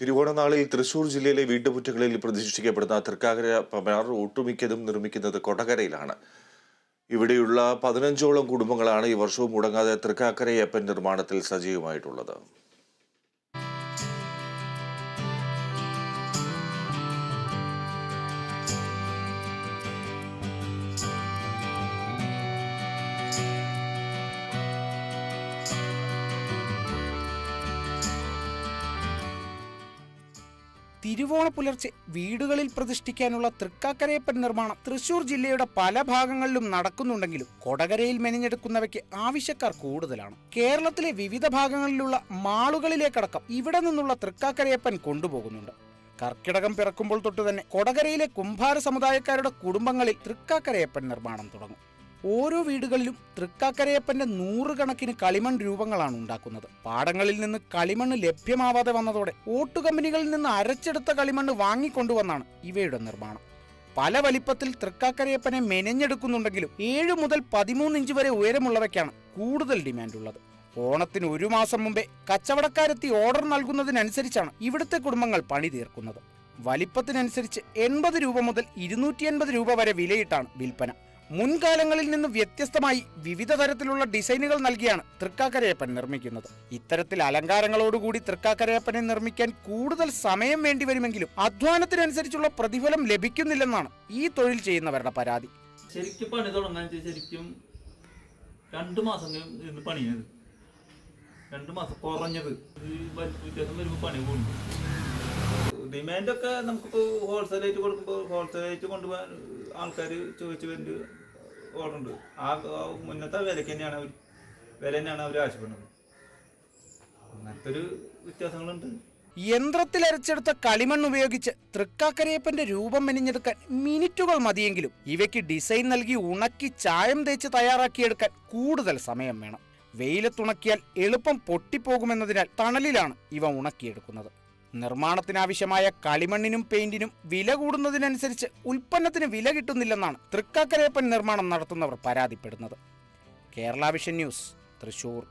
തിരുവോണനാളിൽ തൃശൂർ ജില്ലയിലെ വീട്ടുമുറ്റങ്ങളിൽ പ്രതിഷ്ഠിക്കപ്പെടുന്ന തൃക്കാക്കര പമാർ ഒട്ടുമിക്കതും നിർമ്മിക്കുന്നത് കൊടകരയിലാണ്. ഇവിടെയുള്ള പതിനഞ്ചോളം കുടുംബങ്ങളാണ് ഈ വർഷവും മുടങ്ങാതെ തൃക്കാക്കരയപ്പൻ നിർമ്മാണത്തിൽ സജീവമായിട്ടുള്ളത്. തിരുവോണ പുലർച്ചെ വീടുകളിൽ പ്രതിഷ്ഠിക്കാനുള്ള തൃക്കാക്കരയപ്പൻ നിർമ്മാണം തൃശൂർ ജില്ലയുടെ പല ഭാഗങ്ങളിലും നടക്കുന്നുണ്ടെങ്കിലും കൊടകരയിൽ മെനഞ്ഞെടുക്കുന്നവയ്ക്ക് ആവശ്യക്കാർ കൂടുതലാണ്. കേരളത്തിലെ വിവിധ ഭാഗങ്ങളിലുള്ള മാളുകളിലേക്കടക്കം ഇവിടെ നിന്നുള്ള തൃക്കാക്കരയപ്പൻ കൊണ്ടുപോകുന്നുണ്ട്. കർക്കിടകം പിറക്കുമ്പോൾ തൊട്ട് തന്നെ കൊടകരയിലെ കുംഭാര സമുദായക്കാരുടെ കുടുംബങ്ങളിൽ തൃക്കാക്കരയപ്പൻ നിർമ്മാണം തുടങ്ങും. ഓരോ വീടുകളിലും തൃക്കാക്കരയപ്പന്റെ നൂറുകണക്കിന് കളിമൺ രൂപങ്ങളാണ് ഉണ്ടാക്കുന്നത്. പാടങ്ങളിൽ നിന്ന് കളിമണ്ണ് ലഭ്യമാവാതെ വന്നതോടെ ഓട്ടുകമ്പനികളിൽ നിന്ന് അരച്ചെടുത്ത കളിമണ്ണ് വാങ്ങിക്കൊണ്ടുവന്നാണ് ഇവയുടെ നിർമ്മാണം. പല വലിപ്പത്തിൽ തൃക്കാക്കരയപ്പനെ മെനഞ്ഞെടുക്കുന്നുണ്ടെങ്കിലും ഏഴ് മുതൽ പതിമൂന്ന് ഇഞ്ച് വരെ ഉയരമുള്ളവയ്ക്കാണ് കൂടുതൽ ഡിമാൻഡ് ഉള്ളത് ഓണത്തിന് ഒരു മാസം മുമ്പേ കച്ചവടക്കാരെത്തി ഓർഡർ നൽകുന്നതിനനുസരിച്ചാണ് ഇവിടുത്തെ കുടുംബങ്ങൾ പണി തീർക്കുന്നത്. വലിപ്പത്തിനനുസരിച്ച് എൺപത് രൂപ മുതൽ ഇരുന്നൂറ്റി എൺപത് രൂപ വരെ വിലയിട്ടാണ് വിൽപ്പന. മുൻകാലങ്ങളിൽ നിന്ന് വ്യത്യസ്തമായി വിവിധ തരത്തിലുള്ള ഡിസൈനുകൾ നൽകിയാണ് തൃക്കാക്കരയപ്പൻ നിർമ്മിക്കുന്നത്. ഇത്തരത്തിൽ അലങ്കാരങ്ങളോടുകൂടി തൃക്കാക്കരയപ്പനെ നിർമ്മിക്കാൻ കൂടുതൽ സമയം വേണ്ടിവരുമെങ്കിലും അധ്വാനത്തിനനുസരിച്ചുള്ള പ്രതിഫലം ലഭിക്കുന്നില്ലെന്നാണ് ഈ തൊഴിൽ ചെയ്യുന്നവരുടെ പരാതി. ശരിക്കും പണി ശരിക്കും രണ്ട് മാസം പണിയത് രണ്ട് മാസം കുറഞ്ഞത്. പണി ഡിമാൻഡൊക്കെ നമുക്കിപ്പോൾ ഹോൾസെയിലായിട്ട് കൊടുക്കുമ്പോൾ ഹോൾസെയിലായിട്ട് കൊണ്ടുപോകാൻ ആൾക്കാർ ചോദിച്ചു വരുന്നുണ്ട് ഓർഡർ ഉണ്ട് ആ മുന്നത്തെ വിലക്ക് തന്നെയാണ് അവർ വില തന്നെയാണ് അവർ ആവശ്യപ്പെടുന്നത്. അങ്ങനത്തെ ഒരു വ്യത്യാസങ്ങളുണ്ട് യന്ത്രത്തിലരച്ചെടുത്ത കളിമണ്ണ് ഉപയോഗിച്ച് തൃക്കാക്കരയപ്പന്റെ രൂപം മെനിഞ്ഞെടുക്കാൻ മിനിറ്റുകൾ മതിയെങ്കിലും ഇവയ്ക്ക് ഡിസൈൻ നൽകി ഉണക്കി ചായം തേച്ച് തയ്യാറാക്കിയെടുക്കാൻ കൂടുതൽ സമയം വേണം. വെയിലത്തുണക്കിയാൽ എളുപ്പം പൊട്ടിപ്പോകുമെന്നതിനാൽ തണലിലാണ് ഇവ ഉണക്കിയെടുക്കുന്നത്. നിർമ്മാണത്തിനാവശ്യമായ കളിമണ്ണിനും പെയിന്റിനും വില കൂടുന്നതിനനുസരിച്ച് ഉൽപ്പന്നത്തിന് വില കിട്ടുന്നില്ലെന്നാണ് തൃക്കാക്കരയപ്പൻ നിർമ്മാണം നടത്തുന്നവർ പരാതിപ്പെടുന്നത്. Kerala vision news Thrissur.